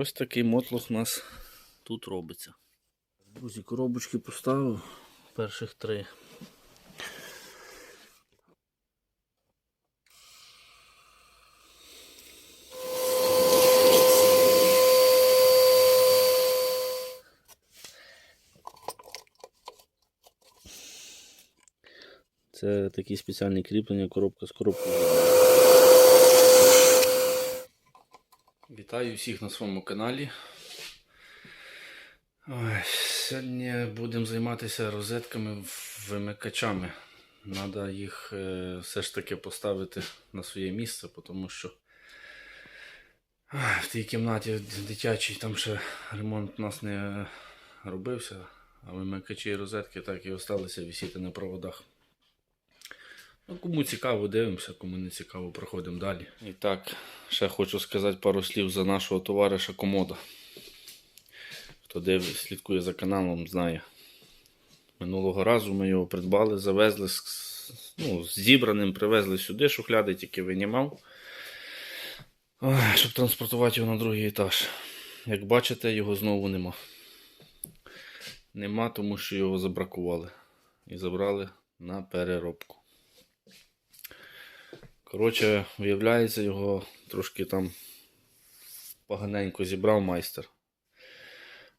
Ось такий мотлох у нас тут робиться. Друзі, коробочки поставив. Перших три. Це такі спеціальні кріплення, коробка з коробкою. Вітаю всіх на своєму каналі. Сьогодні будемо займатися розетками вимикачами. Треба їх е, все ж таки поставити на своє місце, тому що в тій кімнаті дитячій там ще ремонт у нас не робився, а вимикачі і розетки так і залишилися висіти на проводах. Ну, кому цікаво, дивимося, кому не цікаво, проходимо далі. І так, ще хочу сказати пару слів за нашого товариша Комода. Хто дивиться, слідкує за каналом, знає. Минулого разу ми його придбали, завезли з, ну, зібраним, привезли сюди, шухляди тільки винімав, щоб транспортувати його на другий етаж. Як бачите, його знову нема. Нема, тому що його забракували. І забрали на переробку. Коротше, виявляється, його трошки там поганенько зібрав майстер.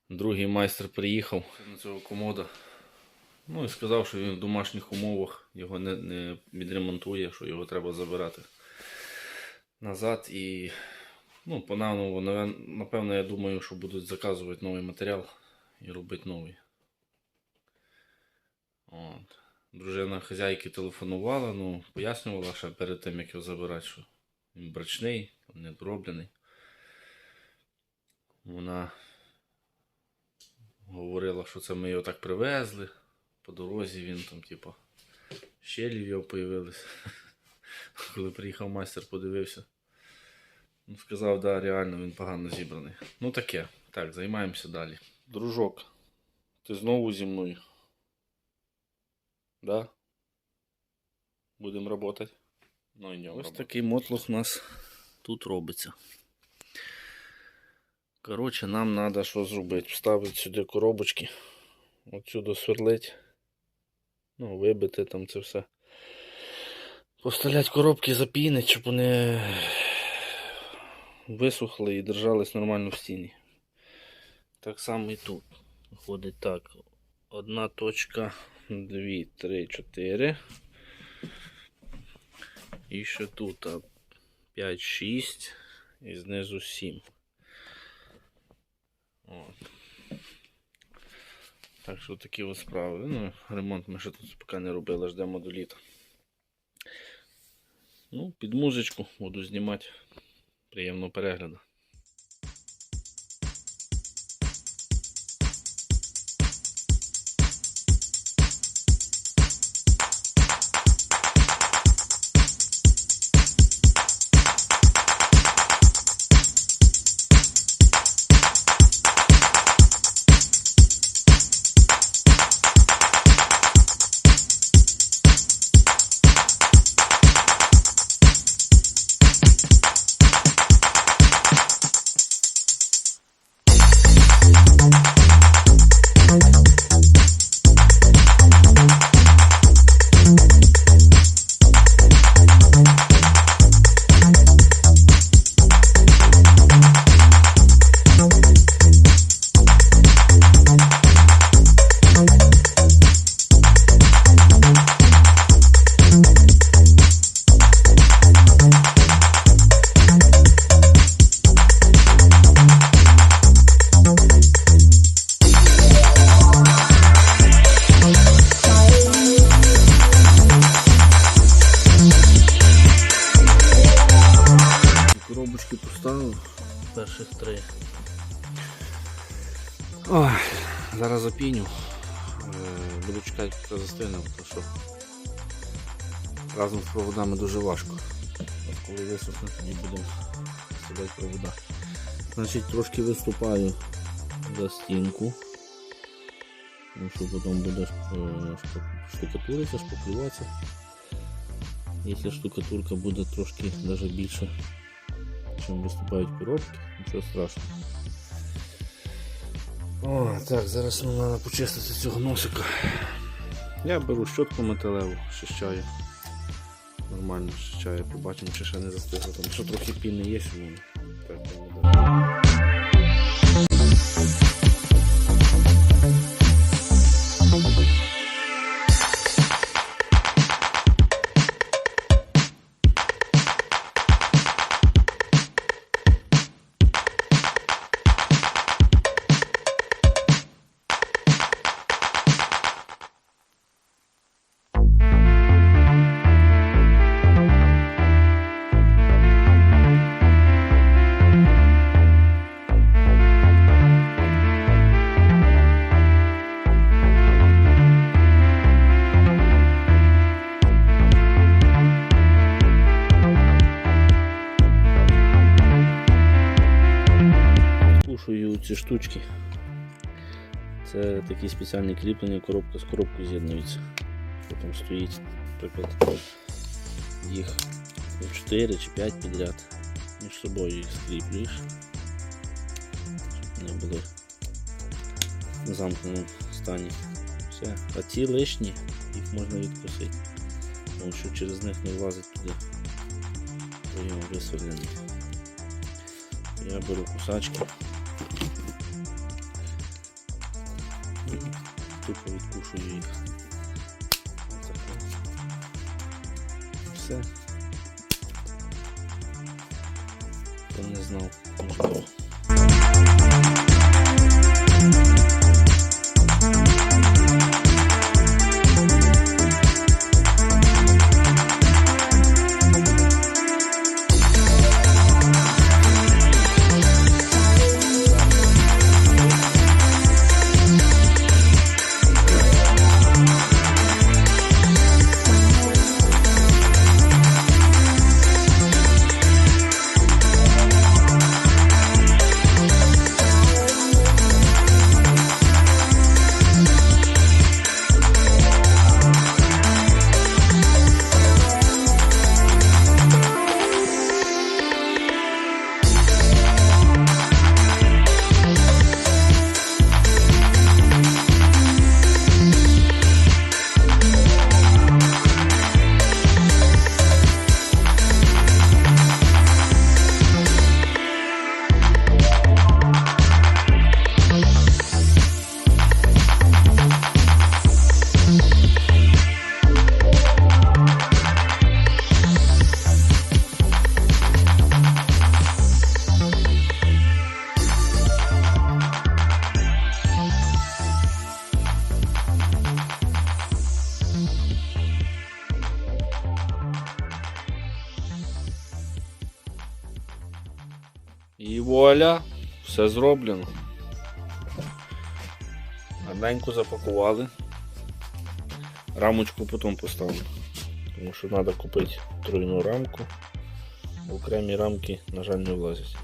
Другий майстер приїхав на цього комода. Ну і сказав, що він в домашніх умовах його не, не відремонтує, що його треба забирати назад. І ну, понаново, наве- напевно, я думаю, що будуть заказувати новий матеріал і робити новий. От. Дружина хазяйки телефонувала, ну, пояснювала ще перед тим, як його забирати, що він брачний, недороблений. Вона говорила, що це ми його так привезли. По дорозі він там, типу, щелі його появились. Коли приїхав майстер, подивився. Ну, сказав, да, реально він погано зібраний. Ну таке. Так, займаємося далі. Дружок, ти знову зі мною? Да? Будемо працювати. Ну, і Ось такий мотлох у нас тут робиться. Коротше, нам треба що зробити? Вставити сюди коробочки. Отсюди сверлить. Ну, вибити там це все. Поставлять коробки запінить, щоб вони висохли і держались нормально в стіні. Так само і тут. Виходить так. Одна точка, дві, три, чотири. І ще тут 5, 6 і знизу 7. От. Так що такі ось справи. Ну, ремонт ми ще тут поки не робили, ждемо до літа. Ну, під музичку буду знімати. Приємного перегляду. Зараз запіню. Е, Буду чекати, поки застигне, тому що разом з проводами дуже важко. От коли висохне, тоді будемо сідати провода. Значить, трошки виступаю за стінку. Тому що потім буде е, штукатуритися, шпаклюватися. Якщо штукатурка буде трошки навіть більше, чим виступають коробки, нічого страшного. О, так, зараз нам треба почистити цього носика. Я беру щотку металеву, щищаю. Нормально щищаю, побачимо, чи ще не застигло. Там що трохи піни є у мене. Штучки. Це такі спеціальні кріплення, коробка з коробкою з'єднується. Що там стоїть, наприклад, їх 4 чи 5 підряд. Між собою їх скріплюєш. Щоб вони були в замкненому стані. Все. А ці лишні, їх можна відкусити. Тому що через них не влазить туди. Прийом висверлений. Я беру кусачки. Тупо відкушую їх. Все. Хто не знав, можливо. І вуаля, все зроблено. Гарненько запакували. Рамочку потім поставлю. Тому що треба купити тройну рамку. Окремі рамки, на жаль, не влазять.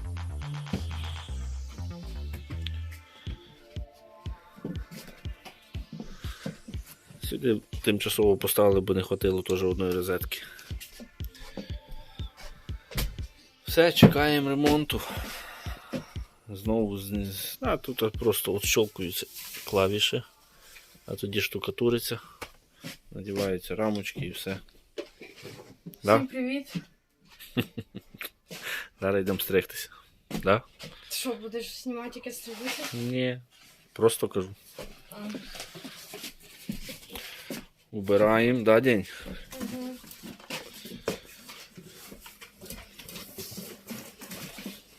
Сюди тимчасово поставили, бо не хватило теж одної розетки. Все, чекаємо ремонту. Знову з- з- а, тут просто от щелкуються клавіші, а тоді штукатуриться, надіваються рамочки і все. Да? Всім привіт. Зараз йдемо стригтися. Да? Ти що, будеш знімати якесь стрибути? Ні. Просто кажу. Убираємо, да, день? Угу.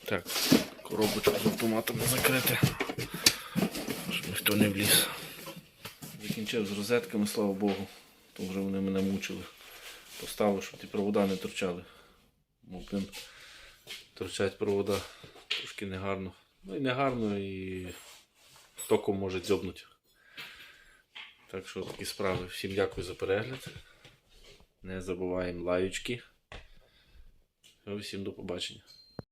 Так, коробочку з автоматом закрити, щоб ніхто не вліз. Закінчив з розетками, слава Богу, то вже вони мене мучили. Поставив, щоб ті провода не торчали. Бо, торчать провода трошки негарно. Ну і негарно, і током може дзьобнути. Так що такі справи. Всім дякую за перегляд. Не забуваємо лаючки. Всім до побачення.